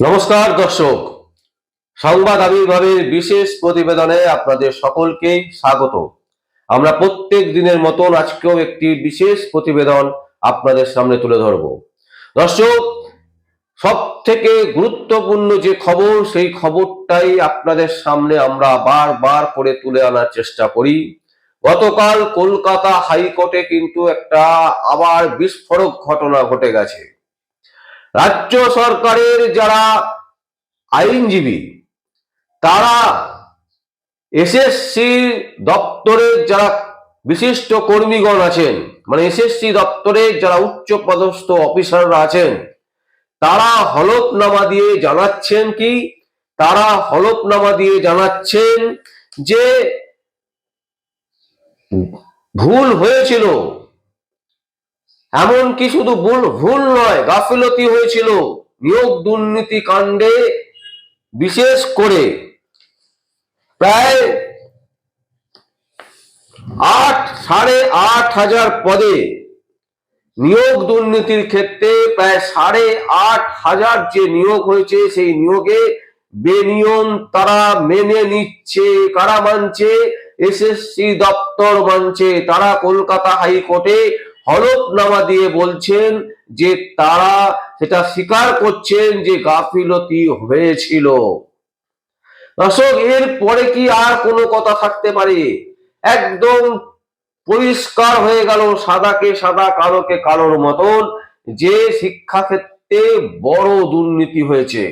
নমস্কার, দর্শক। সংবাদ আবির্ভাবের বিশেষ প্রতিবেদনে আপনাদের সকলকেই স্বাগত। আমরা প্রত্যেক দিনের মতন আজকেও একটি বিশেষ প্রতিবেদন আপনাদের সামনে তুলে ধরব। দর্শক সব থেকে গুরুত্বপূর্ণ যে খবর, সেই খবরটাই আপনাদের সামনে আমরা বারবার করে তুলে আনার চেষ্টা করি। গতকাল কলকাতা হাইকোর্টে কিন্তু একটা আবার বিস্ফোরক ঘটনা ঘটে গেছে। রাজ্য সরকারের যারা আইনজীবী, তারা এসএসসি দপ্তরের যারা বিশিষ্ট কর্মীগণ আছেন মানে এসএসসি দপ্তরের যারা উচ্চ পদস্থ অফিসাররা আছেন, তারা হলফনামা দিয়ে জানাচ্ছেন কি? তারা হলফনামা দিয়ে জানাচ্ছেন যে ভুল হয়েছিল। এমনকি শুধু ভুল ভুল নয়, গাফিলতি হয়েছিল নিয়োগ দুর্নীতি কাণ্ডে বিশেষ করে। প্রায় আট, সাড়ে আট হাজার পদে নিয়োগ দুর্নীতির ক্ষেত্রে প্রায় সাড়ে আট হাজার যে নিয়োগ হয়েছে, সেই নিয়োগে বেনিয়ম তারা মেনে নিচ্ছে, কারা মানছে? এসএসসি দপ্তর মানছে। তারা কলকাতা হাইকোর্টে হলফনামা দিয়ে বলছেন যে তারা সেটা স্বীকার করছেন যে গাফিলতি হয়েছিল। দর্শক, এর পরে কি আর কোনো কথা থাকতে পারে? একদম পরিষ্কার হয়ে গেল সাদাকে সাদা, কালোকে কালোর মতন যে শিক্ষাক্ষেত্রে বড় দুর্নীতি হয়েছে।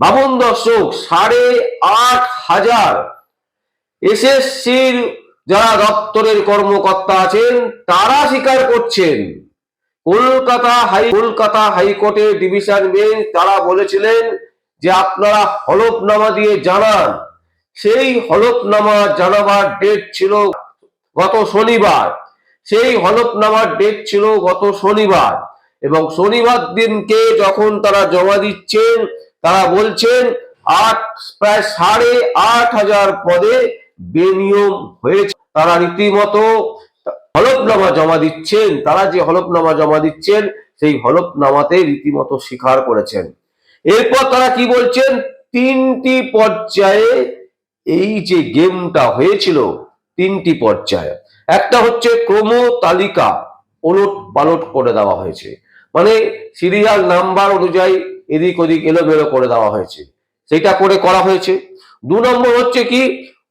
ভাবুন দর্শক, সাড়ে আট হাজার এসএসসির যারা দপ্তরের কর্মকর্তা আছেন, তারা স্বীকার করছেন। কলকাতা হাই, কলকাতা হাইকোর্টের ডিভিশন বেঞ্চ তারা বলেছিলেন যে আপনারা হলফনামা দিয়ে জানান। সেই হলফনামা জানাবার ডেট ছিল গত শনিবার। সেই হলফনামার ডেট ছিল গত শনিবার। এবং শনিবার দিনকে যখন তারা জমা দিচ্ছেন, তারা বলছেন, আট, প্রায় সাড়ে আট হাজার পদে বেনিয়ম হয়েছে। তারা রীতিমতো হলফনামা জমা দিচ্ছেন, তারা যে হলফনামা জমা দিচ্ছেন, সেই হলফনামাতে রীতিমতো স্বীকার করেছেন। এরপর তারা কি বলছেন? তিনটি পর্যায়ে এই যে গেমটা হয়েছিল, তিনটি পর্যায়ে। একটা হচ্ছে ক্রম তালিকা ওলট পালট করে দেওয়া হয়েছে। মানে সিরিয়াল নাম্বার অনুযায়ী এদিক ওদিক এলোমেলো করে দেওয়া হয়েছে। সেটা করে করা হয়েছে। দু নম্বর হচ্ছে কি?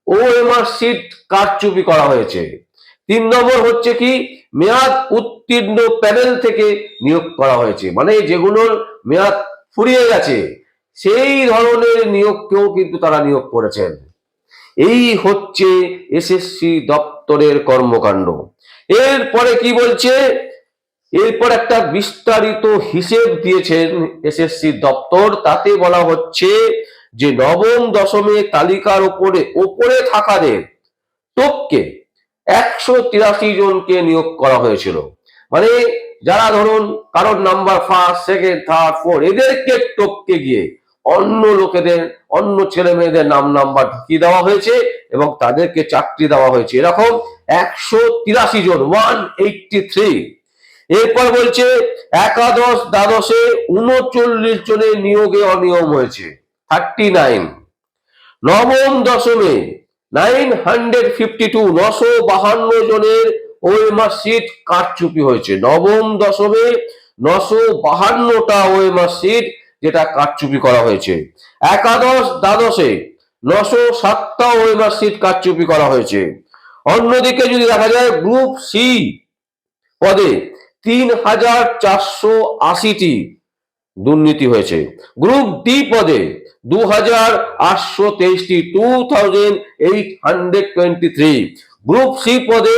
ওএমআর সিট কারচুপি করা হয়েছে। তিন নম্বর হচ্ছে কি, মেয়াদ উত্তীর্ণ প্যানেল থেকে নিয়োগ করা হয়েছে। মানে যেগুলোর মেয়াদ ফুরিয়ে গেছে, সেই ধরনের নিয়োগকেও কিন্তু তারা নিয়োগ করেছেন। এই হচ্ছে এসএসসি দপ্তরের কর্মকাণ্ড। এরপরে কি বলছে, এরপর একটা বিস্তারিত হিসেব দিয়েছেন এসএসসি দপ্তর, তাতে বলা হচ্ছে যে নবম দশমে তালিকার উপরে ওপরে থাকাদের টোপকে একশো তিরাশি জনকে নিয়োগ করা হয়েছিল। মানে যারা ধরুন কারোর number first second third four এদেরকে টপকে গিয়ে অন্য লোকেদের, অন্য ছেলে মেয়েদের নাম নাম্বার ঢুকিয়ে দেওয়া হয়েছে এবং তাদেরকে চাকরি দেওয়া হয়েছে। এরকম একশো তিরাশি জন ওয়ান এইটটি থ্রি এরপর বলছে একাদশ দ্বাদশে উনচল্লিশ জনের নিয়োগে অনিয়ম হয়েছে। Thirty nine. নবম দশমে নাইন হান্ড্রেড ফিফটি টু, নশো বাহান্ন জনের ওএমআর সিট কারচুপি হয়েছে। নবম দশমে নশো বাহান্নটা ওএমআর সিট যেটা কারচুপি করা হয়েছে। একাদশ দ্বাদশে নশো সাতটা ওএমআর সিট কারচুপি করা হয়েছে। অন্যদিকে যদি দেখা যায়, গ্রুপ সি পদে তিন হাজার চারশো আশিটি দুর্নীতি হয়েছে। গ্রুপ ডি পদে দু হাজার আটশো তেইশটি two thousand eight hundred twenty three group C পদে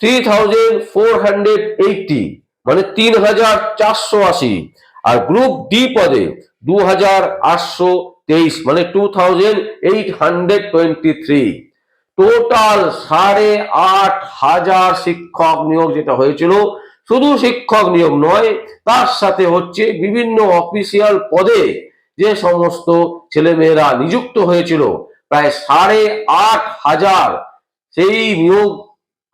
three thousand four hundred eighty মানে তিন হাজার চারশো আশি। আর গ্রুপ ডি পদে দু হাজার আটশো তেইশ মানে two thousand eight hundred twenty three total সাড়ে আট হাজার শিক্ষক নিয়োগ যেটা হয়েছিল, শুধু শিক্ষক নিয়োগ নয়, তার সাথে হচ্ছে বিভিন্ন অফিসিয়াল পদে যে সমস্ত ছেলেমেয়েরা নিযুক্ত হয়েছিল, প্রায় সাড়ে আট হাজার সেই নিয়োগ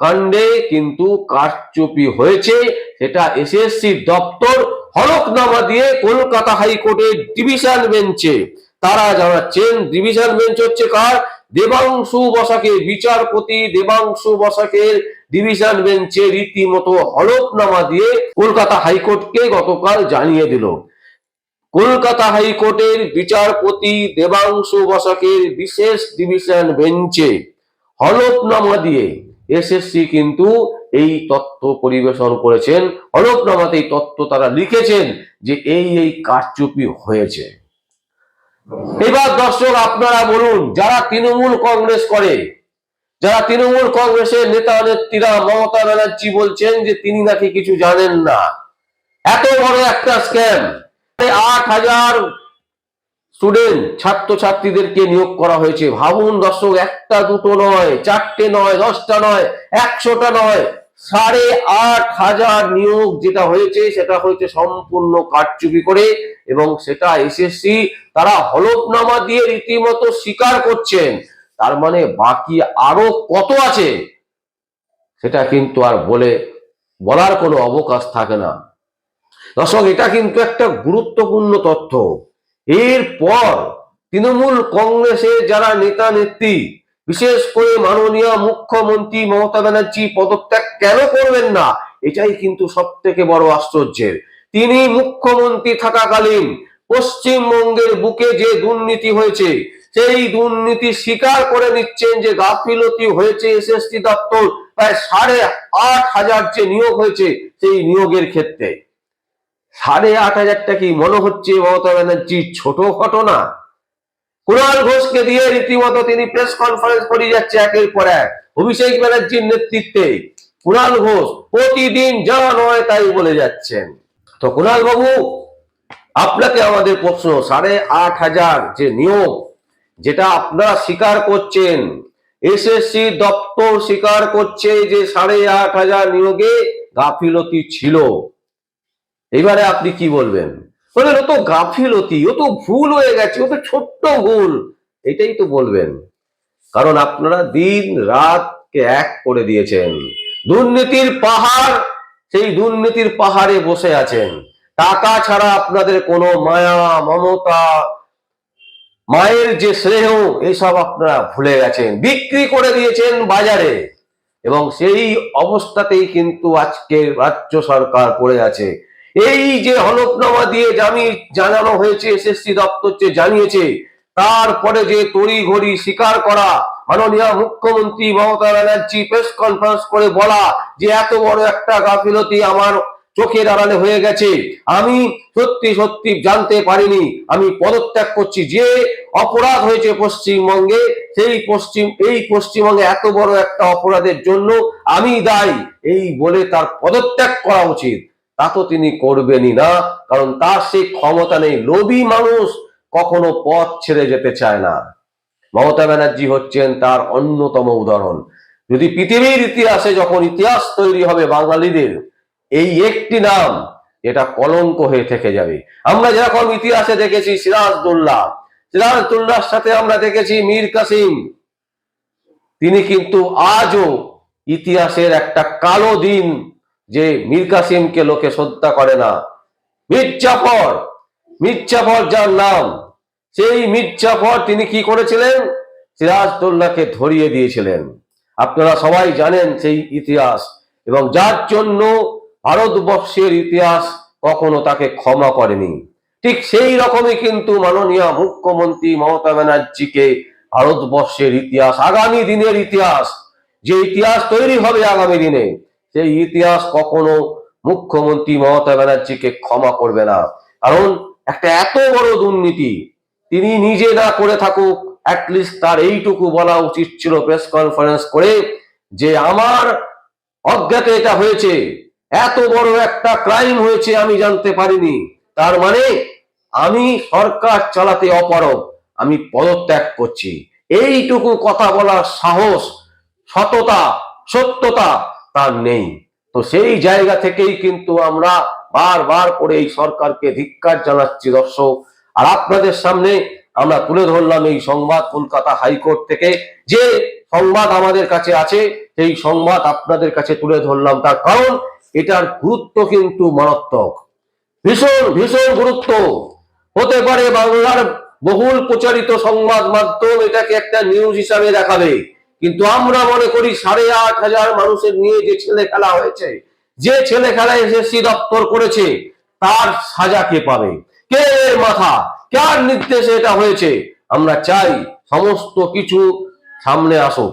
কাণ্ডে কিন্তু কারচুপি হয়েছে। সেটা এসএসসি দপ্তর হলফনামা দিয়ে কলকাতা হাইকোর্টের ডিভিশন বেঞ্চে। তারা জানাচ্ছেন, ডিভিশন বেঞ্চ হচ্ছে কার? দেবাংশু বসাকে বিচারপতি দেবাংশু বসাকের ডিভিশন বেঞ্চে রীতিমতো হলফনামা দিয়ে কলকাতা হাইকোর্টকে গতকাল জানিয়ে দিল। কলকাতা হাইকোর্টের বিচারপতি দেবাংশু বসাকের বিশেষ ডিভিশন বেঞ্চে হলফনামা দিয়ে এসএসসি কিন্তু এই তথ্য পরিবেশন করেছেন। হলফনামাতে এই তথ্য তারা লিখেছেন যে এই এই কারচুপি হয়েছে। এবার দর্শক আপনারা বলুন, যারা তৃণমূল কংগ্রেস করে, যারা তৃণমূল কংগ্রেসের নেতা নেত্রীরা মমতা ব্যানার্জি বলছেন যে তিনি নাকি কিছু জানেন না। এত বড় একটা স্ক্যাম আট হাজার স্টুডেন্ট ছাত্রছাত্রীদেরকে নিয়োগ করা হয়েছে। ভাবুন দর্শক, একটা দুটো নয়, চারটে নয়, দশটা নয়, একশোটা নয়, সাড়ে আট হাজার নিয়োগ যেটা হয়েছে, সেটা হয়েছে সম্পূর্ণ কারচুপি করে এবং সেটা এসএসসি। তারা হলফনামা দিয়ে রীতিমতো স্বীকার করছেন। তার মানে বাকি আরও কত আছে, সেটা কিন্তু আর বলে, বলার কোনো অবকাশ থাকে না। দর্শক, এটা কিন্তু একটা গুরুত্বপূর্ণ তথ্য। এরপর তৃণমূল কংগ্রেসের যারা নেতা নেত্রী, বিশেষ করে মাননীয় মুখ্যমন্ত্রী মমতা ব্যানার্জি পদত্যাগ কেন করবেন না? এটাই কিন্তু সব থেকে বড় আশ্চর্যের। তিনি মুখ্যমন্ত্রী থাকাকালীন পশ্চিমবঙ্গের বুকে যে দুর্নীতি হয়েছে, সেই দুর্নীতি স্বীকার করে নিচ্ছেন যে গাফিলতি হয়েছে এসএসটি দপ্তর। প্রায় সাড়ে আট হাজার যে নিয়োগ হয়েছে, সেই নিয়োগের ক্ষেত্রে। সাড়ে আট হাজারটা কি মনে হচ্ছে মমতা ব্যানার্জি ছোট ঘটনা? কুণাল ঘোষকে দিয়ে রীতিমতো তিনি প্রেস কনফারেন্স করে যাচ্ছে একের পর এক। অভিষেক ব্যানার্জির নেতৃত্বে কুণাল ঘোষ প্রতিদিন যা নয় তাই বলে যাচ্ছেন। তো কুণাল বাবু, আপনাকে আমাদের প্রশ্ন, সাড়ে আট হাজার যে নিয়োগ, যেটা আপনারা স্বীকার করছেন এসএসসি দপ্তর স্বীকার করছে যে সাড়ে আট হাজার নিয়োগে গাফিলতি ছিল। এবারে আপনি কি বলবেন? বলবেন, ও তো গাফিলতি, ও তো ভুল হয়ে গেছে, ও তো ছোট্ট ভুল। এটাই তো বলবেন। কারণ আপনারা দিন রাতকে এক করে দিয়েছেন। দুর্নীতির পাহাড়, সেই দুর্নীতির পাহাড়ে বসে আছেন। টাকা ছাড়া আপনাদের কোনো মায়া, মমতা, মায়ের যে স্নেহ, এসব আপনারা ভুলে গেছেন। বিক্রি করে দিয়েছেন বাজারে। এবং সেই অবস্থাতেই কিন্তু আজকে রাজ্য সরকার পড়ে আছে। এই যে হলফনামা দিয়ে জামি জানানো হয়েছে, এসএসসি দপ্তর যে জানিয়েছে, তারপরে যে তড়ি ঘড়ি স্বীকার করা, মাননীয় মুখ্যমন্ত্রী মমতা ব্যানার্জি প্রেস কনফারেন্স করে বলা যে এত বড় একটা গাফিলতি আমার চোখের আড়ালে হয়ে গেছে। আমি সত্যি সত্যি জানতে পারিনি, আমি পদত্যাগ করছি। যে অপরাধ হয়েছে পশ্চিমবঙ্গে, সেই পশ্চিম, এই পশ্চিমবঙ্গে এত বড় একটা অপরাধের জন্য আমি দায়ী। এই বলে তার পদত্যাগ করা উচিত। তা তো তিনি করবেনই না, কারণ তার সেই ক্ষমতা নেই। লোভী মানুষ কখনো পথ ছেড়ে যেতে চায় না। মমতা ব্যানার্জি হচ্ছেন তার অন্যতম উদাহরণ। যদি পৃথিবীর ইতিহাসে যখন ইতিহাস তৈরি হবে বাঙালিদের, এই একটি নাম, এটা কলঙ্ক হয়ে থেকে যাবে। আমরা যেরকম ইতিহাসে দেখেছি সিরাজদৌল্লাহ সিরাজদৌল্লার সাথে আমরা দেখেছি মীর কাসিম। তিনি কিন্তু আজও ইতিহাসের একটা কালো দিন যে মীর কাসিমকে লোকে শ্রদ্ধা করে না। মির্জাফর মির্জাফর যার নাম, সেই মির্জাফর তিনি কি করেছিলেন? সিরাজদৌল্লাকে ধরিয়ে দিয়েছিলেন। আপনারা সবাই জানেন সেই ইতিহাস এবং যার জন্য ভারতবর্ষের ইতিহাস কখনো তাকে ক্ষমা করেনি। ঠিক সেই রকমই কিন্তু মাননীয় মুখ্যমন্ত্রী মমতা ব্যানার্জিকে ভারতবর্ষের ইতিহাস, আগামী দিনের ইতিহাস, যে ইতিহাস তৈরি হবে আগামী দিনে সেই ইতিহাস কখনো মুখ্যমন্ত্রী মমতা ব্যানার্জিকে ক্ষমা করবে না। কারণ একটা এত বড় দুর্নীতি, তিনি নিজে না করে থাকুক অ্যাটলিস্ট তার এইটুকু বলা উচিত ছিল প্রেস কনফারেন্স করে যে আমার অজ্ঞাতে এটা হয়েছে, এত বড় একটা ক্রাইম হয়েছে আমি জানতে পারিনি। তার মানে আমি সরকার চালাতে অপারগ, আমি পদত্যাগ করছি। এইটুকু কথা বলার সাহস, সততা, সত্যতা তার নেই। তো সেই জায়গা থেকেই কিন্তু আমরা বারবার করে এই সরকারকে ধিক্কার জানাচ্ছি, দর্শক। আর আপনাদের সামনে আমরা তুলে ধরলাম এই সংবাদ কলকাতা হাইকোর্ট থেকে। যে সংবাদ আমাদের কাছে আছে, সেই সংবাদ আপনাদের কাছে তুলে ধরলাম। তার কারণ এটার গুরুত্ব কিন্তু মারাত্মক। ভীষণ ভীষণ গুরুত্ব। হতে পারে বাংলার বহুল প্রচারিত সংবাদ মাধ্যম এটাকে একটা নিউজ হিসাবে দেখাবে। কিন্তু আমরা মনে করি সাড়ে আট হাজার মানুষের নিয়ে যে ছেলে খেলা হয়েছে, যে ছেলে খেলা এসএসসি দপ্তর করেছে, তার সাজা কে পাবে? কে মাথা? কার নির্দেশে এটা হয়েছে? আমরা চাই সমস্ত কিছু সামনে আসুক।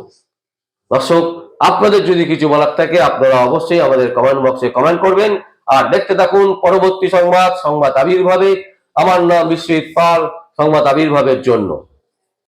দর্শক, আপনাদের যদি কিছু বলার থাকে, আপনারা অবশ্যই আমাদের কমেন্ট বক্সে কমেন্ট করবেন। আর দেখতে থাকুন পরবর্তী সংবাদ সংবাদ আবির্ভাবে। আমার নাম বিশ্বজিৎ পাল, সংবাদ আবির্ভাবের জন্য।